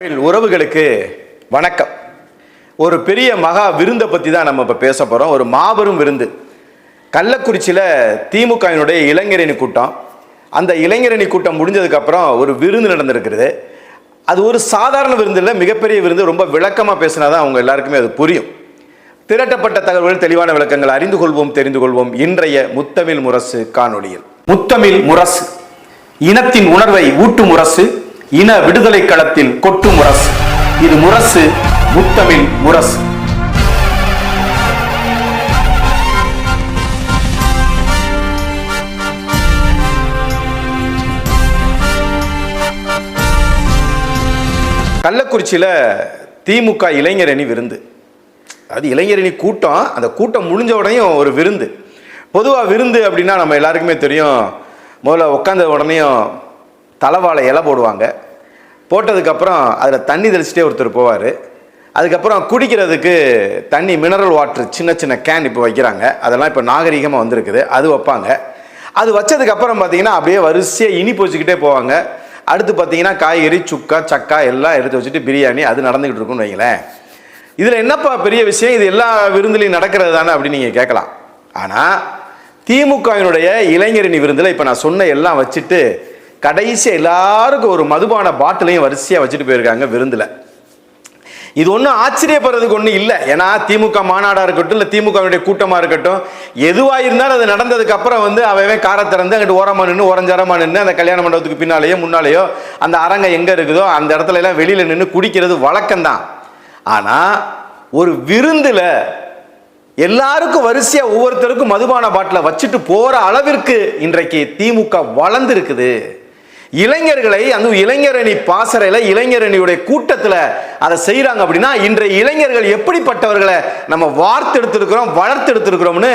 உறவுகளுக்கு வணக்கம். ஒரு பெரிய மகா விருந்தை பற்றி தான் நம்ம இப்போ பேச போகிறோம் ஒரு மாபெரும் விருந்து. கள்ளக்குறிச்சியில் திமுகவினுடைய இளைஞரணி கூட்டம். அந்த இளைஞரணி கூட்டம் முடிஞ்சதுக்கப்புறம் ஒரு விருந்து நடந்திருக்கிறது. அது ஒரு சாதாரண விருந்தில் மிகப்பெரிய விருந்து. ரொம்ப விளக்கமாக பேசினா தான் அவங்க எல்லாருக்குமே அது புரியும். திரட்டப்பட்ட தகவல்கள் தெளிவான விளக்கங்கள் அறிந்து கொள்வோம் தெரிந்து கொள்வோம். இன்றைய முத்தமிழ் முரசு காணொலியில் முத்தமிழ் முரசு. இனத்தின் உணர்வை ஊட்டும் முரசு. இன விடுதலை களத்தில் கொட்டு முரசு. இது முரசு முத்தமிழ் முரசு. கள்ளக்குறிச்சியில் திமுக இளைஞரணி விருந்து. அது இளைஞரணி கூட்டம். அந்த கூட்டம் முடிஞ்ச உடனேயும் ஒரு விருந்து. பொதுவாக விருந்து அப்படின்னா நம்ம எல்லாருக்குமே தெரியும். முதல்ல உட்காந்த உடனேயும் தலைவாழை இலை போடுவாங்க. போட்டதுக்கப்புறம் அதில் தண்ணி தெளிச்சிட்டே ஒருத்தர் போவார். அதுக்கப்புறம் குடிக்கிறதுக்கு தண்ணி மினரல் வாட்டர் சின்ன சின்ன கேன் இப்போ வைக்கிறாங்க. அதெல்லாம் இப்போ நாகரிகமாக வந்திருக்குது. அது வைப்பாங்க. அது வச்சதுக்கப்புறம் பார்த்தீங்கன்னா அப்படியே வரிசையாக இனிப்பு வச்சுக்கிட்டே போவாங்க. அடுத்து பார்த்தீங்கன்னா காய்கறி சுக்கா சக்கா எல்லாம் எடுத்து வச்சுட்டு பிரியாணி அது நடந்துக்கிட்டு இருக்கும்னு வைங்களேன். இதில் என்னப்பா பெரிய விஷயம்? இது எல்லா விருந்துலையும் நடக்கிறது தானே அப்படின்னு நீங்கள் கேட்கலாம். ஆனால் திமுகவினுடைய இளைஞரணி விருந்தில் இப்போ நான் சொன்ன எல்லாம் வச்சுட்டு கடைசி எல்லாருக்கும் ஒரு மதுபான பாட்டிலையும் வரிசையாக வச்சுட்டு போயிருக்காங்க விருந்தில். இது ஒன்றும் ஆச்சரியப்படுறதுக்கு ஒன்றும் இல்லை. ஏன்னா திமுக மாநாடாக இருக்கட்டும் இல்லை திமுகவினுடைய கூட்டமாக இருக்கட்டும் எதுவாக இருந்தாலும் அது நடந்ததுக்கு அப்புறம் வந்து அவன் காரை திறந்து அங்கிட்டு ஓரமாக நின்று ஓரஞ்சாரமாக நின்று அந்த கல்யாண மண்டபத்துக்கு பின்னாலேயோ முன்னாலேயோ அந்த அரங்கம் எங்கே இருக்குதோ அந்த இடத்துல எல்லாம் வெளியில் நின்று குடிக்கிறது வழக்கம்தான். ஆனால் ஒரு விருந்தில் எல்லாருக்கும் வரிசையாக ஒவ்வொருத்தருக்கும் மதுபான பாட்டில் வச்சுட்டு போகிற அளவிற்கு இன்றைக்கு திமுக வளர்ந்துருக்குது. இளைஞர்களை அந்த இளைஞரணி பாசறையில் இளைஞரணியுடைய கூட்டத்தில் அதை செய்கிறாங்க அப்படின்னா இன்றைய இளைஞர்கள் எப்படிப்பட்டவர்களை நம்ம வார்த்து எடுத்திருக்கிறோம் வளர்த்து எடுத்திருக்கிறோம்னு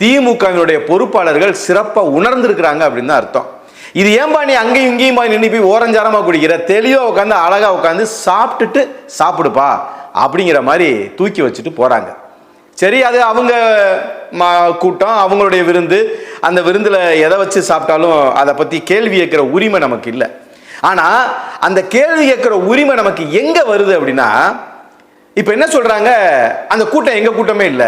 திமுகவினுடைய பொறுப்பாளர்கள் சிறப்பாக உணர்ந்திருக்கிறாங்க அப்படின்னு தான் அர்த்தம். இது ஏன்பா நீ அங்கேயும் இங்கேயும் போய் நின்று போய் ஓரஞ்சாரமாக குடிக்கிற? தெளிவாக உட்காந்து அழகாக உட்காந்து சாப்பிட்டுட்டு சாப்பிடுப்பா அப்படிங்கிற மாதிரி தூக்கி வச்சுட்டு போகிறாங்க சரி அது அவங்க ம- கூட்டம் அவங்களுடைய விருந்து. அந்த விருந்தில் எதை வச்சு சாப்பிட்டாலும் அதை பற்றி கேள்வி கேட்குற உரிமை நமக்கு இல்லை. ஆனால் அந்த கேள்வி கேட்குற உரிமை நமக்கு எங்கே வருது அப்படின்னா இப்போ என்ன சொல்கிறாங்க அந்த கூட்டம் எங்கள் கூட்டமே இல்லை.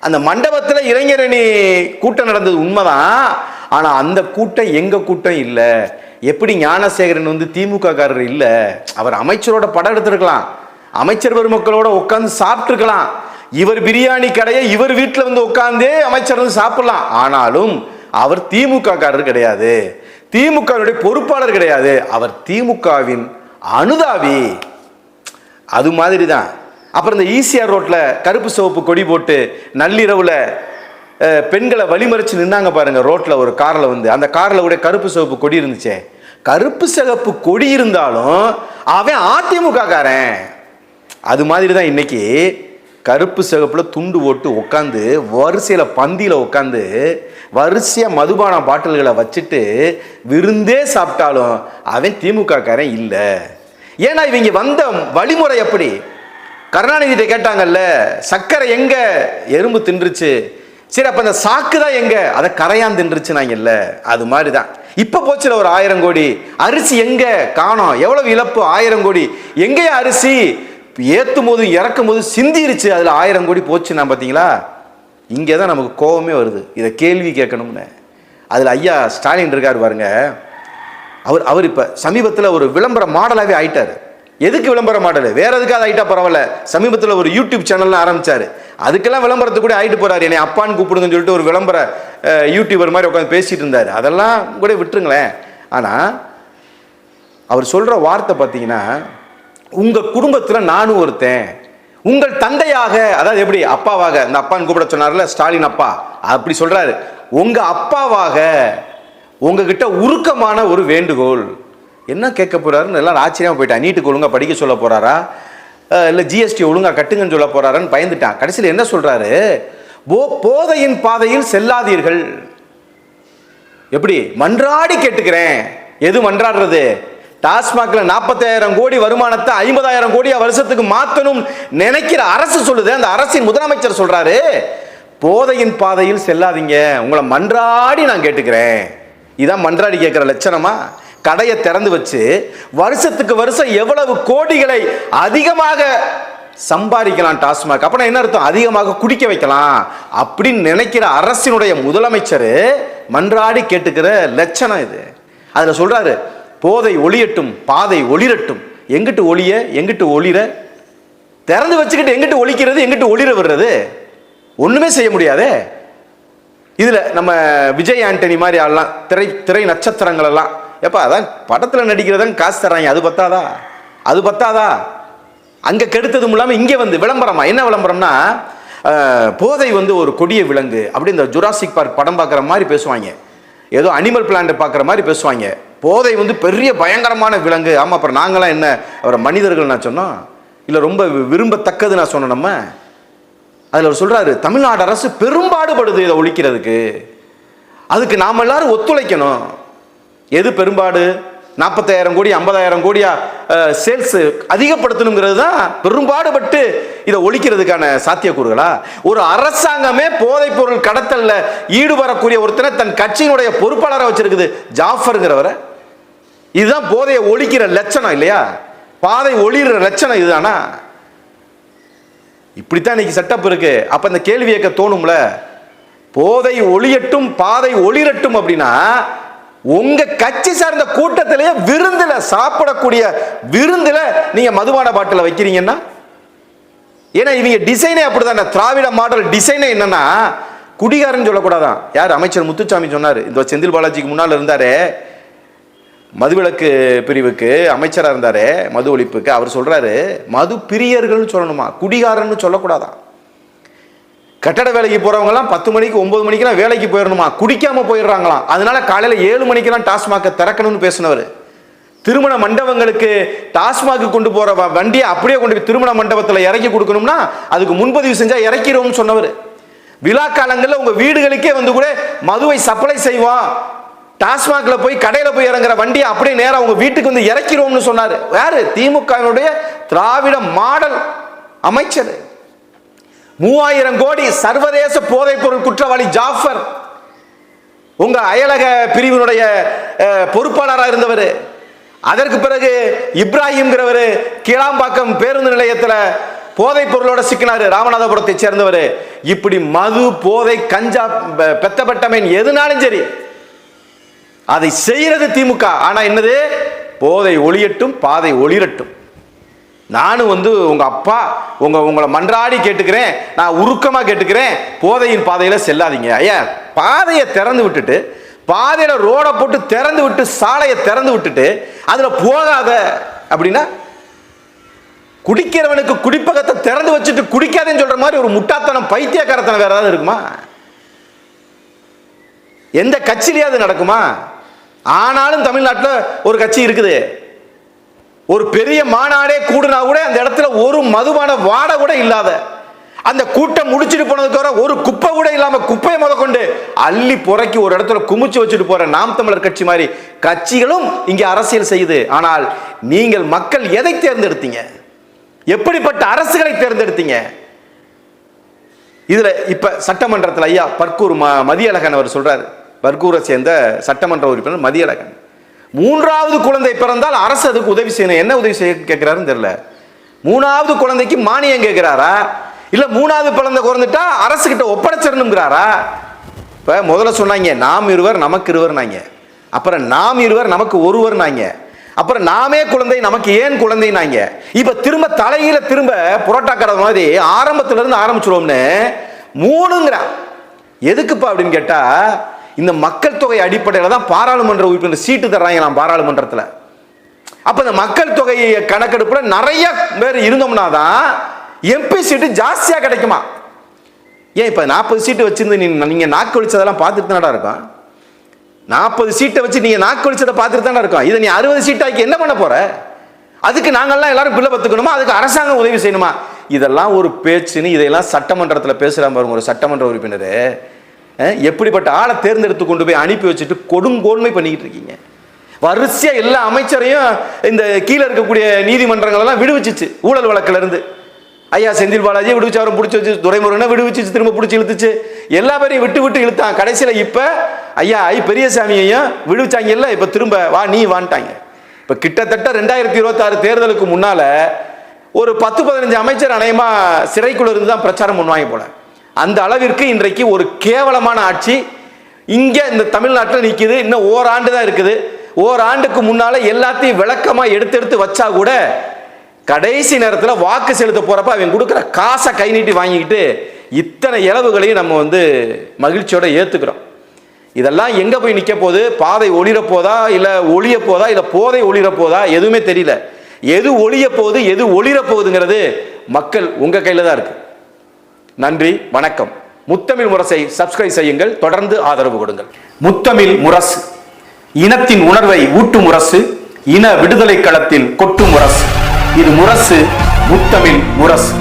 அந்த மண்டபத்தில் இளைஞரணி கூட்டம் நடந்தது உண்மைதான். ஆனால் அந்த கூட்டம் எங்கள் கூட்டம் இல்லை. எப்படி ஞானசேகரன் வந்து திமுக காரர் இல்லை? அவர் அமைச்சரோட படம் எடுத்திருக்கலாம். அமைச்சர் பெருமக்களோட உட்காந்து சாப்பிட்ருக்கலாம் இவர் பிரியாணி கடையை இவர் வீட்டில் வந்து உட்காந்தே அமைச்சர் வந்து சாப்பிடலாம். ஆனாலும் அவர் திமுக காரர் கிடையாது. திமுகவினுடைய பொறுப்பாளர் கிடையாது. அவர் திமுகவின் அனுதாவி அது மாதிரி தான் அப்புறம் இந்த ஈசிஆர் ரோட்டில் கருப்பு சிவப்பு கொடி போட்டு நள்ளிரவில் பெண்களை வழிமறிச்சு நின்னாங்க பாருங்க ரோட்டில் ஒரு காரில் வந்து. அந்த காரில் கூட கருப்பு சிவப்பு கொடி இருந்துச்சே. கருப்பு சிவப்பு கொடி இருந்தாலும் அவன் அதிமுக காரன். அது மாதிரி தான் இன்னைக்கு கருப்பு சிகப்பில் துண்டு போட்டு உட்காந்து வரிசையில் பந்தியில் உட்காந்து வரிசையாக மதுபான பாட்டில்களை வச்சுட்டு விருந்தே சாப்பிட்டாலும் அவன் திமுக காரன் இல்லை. ஏன்னா இவங்க வந்த வழிமுறை எப்படி? கருணாநிதிட்ட கேட்டாங்கல்ல சர்க்கரை எங்க? எறும்பு தின்றுச்சு. சரி அப்ப அந்த சாக்கு தான் எங்க? அதை கரையான் தின்றுச்சுனாங்கல்ல. அது மாதிரி தான் இப்ப போச்சுல ஒரு ஆயிரம் கோடி. அரிசி எங்க? காணோம். எவ்வளவு இழப்பு? ஆயிரம் கோடி. எங்கேயா அரிசி? ஏற்றும் போது இறக்கும் போது சிந்திருச்சு அதில் ஆயிரம் கோடி போச்சுன்னா பார்த்தீங்களா இங்கே தான் நமக்கு கோபமே வருது. இதை கேள்வி கேட்கணும்னு. அதில் ஐயா ஸ்டாலின் இருக்கார் பாருங்க. அவர் அவர் இப்போ சமீபத்தில் ஒரு விளம்பர மாடலாகவே ஆயிட்டார். எதுக்கு விளம்பர மாடல்? வேற எதுக்காக ஆகிட்டா பரவாயில்ல. சமீபத்தில் ஒரு யூடியூப் சேனல்லாம் ஆரம்பித்தார் அதுக்கெல்லாம் விளம்பரத்துக்கு கூட ஆகிட்டு போகிறார் என்னை அப்பான்னு கூப்பிடுங்கன்னு சொல்லிட்டு ஒரு விளம்பர யூடியூபர் மாதிரி உட்காந்து பேசிட்டு இருந்தார். அதெல்லாம் கூட விட்டுருங்களேன். ஆனால் அவர் சொல்கிற வார்த்தை பார்த்தீங்கன்னா உங்கள் குடும்பத்தில் நானும் ஒருத்தன். உங்கள் தந்தையாக அதாவது எப்படி அப்பாவாக இந்த அப்பான்னு கூப்பிட சொன்னார்ல ஸ்டாலின் அப்பா அப்படி சொல்கிறாரு உங்கள் அப்பாவாக உங்ககிட்ட உருக்கமான ஒரு வேண்டுகோள். என்ன கேட்க போகிறாருன்னு எல்லாரும் ஆச்சரியமாக போயிட்டான் நீட்டுக்கு ஒழுங்காக படிக்க சொல்ல போகிறாரா இல்லை ஜிஎஸ்டி ஒழுங்காக கட்டுங்கன்னு சொல்ல போகிறாரான்னு பயந்துட்டான் கடைசியில் என்ன சொல்கிறாரு போ போதையின் பாதையில் செல்லாதீர்கள். எப்படி? மன்றாடி கேட்டுக்கிறேன். எது மன்றாடுறது? டாஸ்மாக்ல நாற்பத்தாயிரம் கோடி வருமானத்தை ஐம்பதாயிரம் கோடி வருஷத்துக்கு மாத்தணும் நினைக்கிற அரசு சொல்லுது. அந்த அரசின் முதலமைச்சர் சொல்றாரு. போதையின் பாதையில் செல்லாதீங்க. உங்களை மன்றாடி நான் கேட்டுக்கிறேன். இதான் மன்றாடி கேட்கிற லட்சணமா? கடையை திறந்து வச்சு வருஷத்துக்கு வருஷம் எவ்வளவு கோடிகளை அதிகமாக சம்பாதிக்கலாம் டாஸ்மாக். அப்படின்னா என்ன அர்த்தம்? அதிகமாக குடிக்க வைக்கலாம். அப்படின்னு நினைக்கிற அரசினுடைய முதலமைச்சர் மன்றாடி கேட்டுக்கிற லட்சணம் இது. அதில் சொல்றாரு போதை ஒளியட்டும் பாதை ஒளிரட்டும். எங்கிட்டு ஒளிய எங்கிட்டு ஒளிர? திறந்து வச்சுக்கிட்டு எங்கிட்டு ஒழிக்கிறது எங்கிட்டு ஒளிர விடுறது? ஒன்றுமே செய்ய முடியாதே. இதில் நம்ம விஜய் ஆண்டனி மாதிரி ஆடலாம் திரை திரை நட்சத்திரங்கள் எல்லாம். எப்போ அதான் படத்தில் நடிக்கிறதான் காசு தராங்க அது பத்தாதா? அது பத்தாதா? அங்கே கெடுத்ததும் இல்லாமல் இங்கே வந்து விளம்பரமா? என்ன விளம்பரம்னா போதை வந்து ஒரு கொடிய விலங்கு அப்படி இந்த ஜுராசிக் பார்க் படம் பார்க்குற மாதிரி பேசுவாங்க. ஏதோ அனிமல் பிளான்ட் பார்க்குற மாதிரி பேசுவாங்க. போதை வந்து பெரிய பயங்கரமான விலங்கு. ஆமாம் அப்புறம் நாங்களாம் என்ன? அவரை மனிதர்கள் நான் சொன்னோம் இல்லை ரொம்ப விரும்பத்தக்கது நான் சொன்னேன் நம்ம. அதில் அவர் சொல்கிறாரு தமிழ்நாடு அரசு பெரும்பாடுபடுது இதை ஒழிக்கிறதுக்கு. அதுக்கு நாம் எல்லாரும் ஒத்துழைக்கணும். எது பெரும்பாடு? நாற்பத்தாயிரம் கோடி ஐம்பதாயிரம் கோடியா சேல்ஸ் அதிகப்படுத்தணுங்கிறது தான் பெரும்பாடுபட்டு இதை ஒழிக்கிறதுக்கான சாத்தியக்கூறுகளா? ஒரு அரசாங்கமே போதைப் பொருள் கடத்தல்ல ஈடுபடக்கூடிய ஒருத்தனை தன் கட்சியினுடைய பொறுப்பாளராக வச்சிருக்குது ஜாஃபருங்கிறவரை. இதுதான் போதையை ஒழிக்கிற லட்சணம் இல்லையா? பாதை ஒளிகிற லட்சணம் இதுதானா? இப்படித்தான் இன்னைக்கு செட்டப் இருக்கு. அப்ப இந்த கேள்வி கேட்க தோணும்ல? போதை ஒளியட்டும் பாதை ஒளிரட்டும் அப்படின்னா உங்க கட்சி சார்ந்த கூட்டத்திலேயே விருந்துல சாப்பிடக்கூடிய விருந்துல நீங்க மதுபான பாட்டில் வைக்கிறீங்கன்னா? ஏன்னா இவங்க டிசைனே அப்படிதான். திராவிட மாடல் டிசைனே என்னன்னா குடிகாரன் சொல்லக்கூடாதான். யார்? அமைச்சர் முத்துசாமி சொன்னார். இந்த செந்தில் பாலாஜிக்கு முன்னால் இருந்தாரே. மதுவிலக்கு பிரிவுக்கு அமைச்சராக இருந்தாரே மது ஒழிப்புக்கு. அவர் சொல்றாரு மது பிரியர்கள்னு சொல்லணுமா? குடிகாரன்னு சொல்லக்கூடாதான். கட்டட வேலைக்கு போறவங்கலாம் பத்து மணிக்கு ஒன்பது மணிக்கெல்லாம் வேலைக்கு போயிடணுமா குடிக்காம போயிடுறாங்களாம். அதனால காலையில ஏழு மணிக்கெல்லாம் டாஸ்மாக திறக்கணும்னு பேசினவர். திருமண மண்டபங்களுக்கு டாஸ்மாக் கொண்டு போற வ- வண்டியை அப்படியே கொண்டு போய் திருமண மண்டபத்தில் இறக்கி கொடுக்கணும்னா அதுக்கு முன்பதிவு செஞ்சா இறக்கிடுவோம்னு சொன்னவர். விழா காலங்களில் உங்க வீடுகளுக்கே வந்து கூட மதுவை சப்ளை செய்வோம் டாஸ்மாக்ல போய் கடையில போய் இறங்குற வண்டியை அப்படியே நேராக உங்க வீட்டுக்கு வந்து இறக்கிறோம்னு சொன்னாரு. வேறு திமுகவினுடைய திராவிட மாடல் அமைச்சர். மூவாயிரம் கோடி சர்வதேச போதைப் பொருள் குற்றவாளி ஜாஃபர். உங்க அயலக பிரிவினுடைய பொறுப்பாளராக இருந்தவர். அதற்கு பிறகு இப்ராஹிம்ங்கிறவர் கீழாம்பாக்கம் பேருந்து நிலையத்தில் போதைப் பொருளோட சிக்கினாரு ராமநாதபுரத்தை சேர்ந்தவர். இப்படி மது போதை கஞ்சா பெத்தப்பட்டமேன் எதுனாலும் சரி அதை செய்யறது திமுக. ஆனா என்னது? போதை ஒளியட்டும் பாதை ஒளிரட்டும். நானும் வந்து உங்கள் அப்பா உங்கள் உங்களை மன்றாடி கேட்டுக்கிறேன். நான் உருக்கமாக கேட்டுக்கிறேன். போதையின் பாதையில் செல்லாதீங்க. ஐயா பாதையை திறந்து விட்டுட்டு பாதையில் ரோடை போட்டு திறந்து விட்டு சாலையை திறந்து விட்டுட்டு அதில் போகாத அப்படின்னா குடிக்கிறவனுக்கு குடிப்பகத்தை திறந்து வச்சுட்டு குடிக்காதேன்னு சொல்கிற மாதிரி ஒரு முட்டாத்தனம் பைத்தியக்காரத்தனம் வேறு ஏதாவது இருக்குமா? எந்த கட்சியிலேயே அது நடக்குமா? ஆனாலும் தமிழ்நாட்டில் ஒரு கட்சி இருக்குது. ஒரு பெரிய மாநாடே கூடுனா கூட அந்த இடத்துல ஒரு மதுபான வாடை கூட இல்லாத அந்த கூட்டம் முடிச்சிட்டு போனதுக்கு தவிர ஒரு குப்பை கூட இல்லாம குப்பையை முத கொண்டு அள்ளி புறக்கி ஒரு இடத்துல குமிச்சு வச்சுட்டு போற நாம் தமிழர் கட்சி மாதிரி கட்சிகளும் இங்கே அரசியல் செய்யுது. ஆனால் நீங்கள் மக்கள் எதை தேர்ந்தெடுத்தீங்க? எப்படிப்பட்ட அரசுகளை தேர்ந்தெடுத்தீங்க? இதுல இப்ப சட்டமன்றத்தில் ஐயா பர்கூர் மதியழகன் அவர் சொல்றாரு. பர்கூரை சேர்ந்த சட்டமன்ற உறுப்பினர் மதியழகன். மூன்றாவது குழந்தை பிறந்தால் அரசு அதுக்கு உதவி செய்யணும். என்ன உதவி செய்ய கேட்கிறாருன்னு தெரியல. மூணாவது குழந்தைக்கு மானியம் கேட்கிறாரா? இல்லை மூணாவது குழந்தை பிறந்துட்டா அரசு கிட்ட ஒப்படைச்சிடணுங்கிறாரா இப்போ முதல்ல சொன்னாங்க நாம் இருவர் நமக்கு இருவர்னாங்க. அப்புறம் நாம் இருவர் நமக்கு ஒருவர்னாங்க. அப்புறம் நாமே குழந்தை நமக்கு ஏன் குழந்தைனாங்க? இப்போ திரும்ப தலையில திரும்ப புரோட்டா கடை மாதிரி ஆரம்பத்துல இருந்து ஆரம்பிச்சிருவோம்னு மூணுங்கிறான். எதுக்குப்பா அப்படின்னு கேட்டா இந்த மக்கள் தொகை அடிப்படையில் தான் பாராளுமன்ற உறுப்பினர் சீட்டு தர்றாங்க நான் பாராளுமன்றத்தில். அப்போ இந்த மக்கள் தொகை கணக்கெடுப்பில் நிறைய பேர் இருந்தோம்னா தான் எம்பி சீட்டு ஜாஸ்தியாக கிடைக்குமா? ஏன் இப்போ நாற்பது சீட்டு வச்சுருந்து நீ- நீங்கள் நாக்கு ஒழிச்சதெல்லாம் பார்த்துட்டு தானடா இருக்கும்? நாற்பது சீட்டை வச்சு நீங்கள் நாக்கு ஒழிச்சதை பார்த்துட்டு தானே இருக்கும்? இதை நீ அறுபது சீட்டாக்கி என்ன பண்ண போகிற அதுக்கு நாங்கெல்லாம் எல்லாரும் பிள்ளை பத்துக்கணுமா? அதுக்கு அரசாங்கம் உதவி செய்யணுமா? இதெல்லாம் ஒரு பேச்சுன்னு இதையெல்லாம் சட்டமன்றத்தில் பேசுகிறான் பாருங்க ஒரு சட்டமன்ற உறுப்பினர். எப்படிப்பட்ட ஆளை தேர்ந்தெடுத்து கொண்டு போய் அனுப்பி வச்சுட்டு கொடுங்கோன்மை பண்ணிக்கிட்டு இருக்கீங்க. வரிசையா எல்லா அமைச்சரையும் இந்த கீழே இருக்கக்கூடிய நீதிமன்றங்கள் எல்லாம் விடுவிச்சிச்சு ஊழல் வழக்குல இருந்து ஐயா செந்தில் பாலாஜி விடுவிச்சு அவரை பிடிச்சி வச்சு துரைமுருகனை விடுவிச்சு திரும்ப பிடிச்சி இழுத்துச்சு. எல்லா பேரையும் விட்டு விட்டு இழுத்தான். கடைசியில் இப்ப ஐயா ஐ பெரியசாமியையும் விடுவிச்சாங்க விடுவிச்சாங்கல்ல இப்போ திரும்ப வா நீ வான்ட்டாங்க. இப்போ கிட்டத்தட்ட ரெண்டாயிரத்தி இருபத்தாறு தேர்தலுக்கு முன்னால ஒரு பத்து பதினஞ்சு அமைச்சர் அநேகமா சிறைக்குள்ள இருந்து தான் பிரச்சாரம் பண்ணுவாங்க போல. அந்த அளவிற்கு இன்றைக்கு ஒரு கேவலமான ஆட்சி. இங்கே இந்த தமிழ்நாட்டில் நிற்குது. இன்னும் ஓராண்டு தான் இருக்குது. ஓராண்டுக்கு முன்னால எல்லாத்தையும் விளக்கமாக எடுத்து எடுத்து வச்சா கூட கடைசி நேரத்தில் வாக்கு செலுத்த போகிறப்ப அவன் கொடுக்குற காசை கை நீட்டி வாங்கிக்கிட்டு இத்தனை இளவுகளையும் நம்ம வந்து மகிழ்ச்சியோட ஏற்றுக்கிறோம் இதெல்லாம் எங்கே போய் நிற்க போது பாதை? ஒளிரப்போதா இல்லை ஒளிய போதா? இல்லை போதை ஒளிரப்போதா போதா? எதுவுமே தெரியல. எது ஒளிய போகுது எது ஒளிரப்போகுதுங்கிறது மக்கள் உங்கள் கையில் தான் இருக்குது நன்றி வணக்கம். முத்தமிழ் முரசை சப்ஸ்கிரைப் செய்யுங்கள் தொடர்ந்து ஆதரவு கொடுங்கள். முத்தமிழ் முரசு இனத்தின் உணர்வை ஊட்டும் முரசு இன விடுதலை களத்தில் கொட்டும் முரசு. இது முரசு முத்தமிழ் முரசு.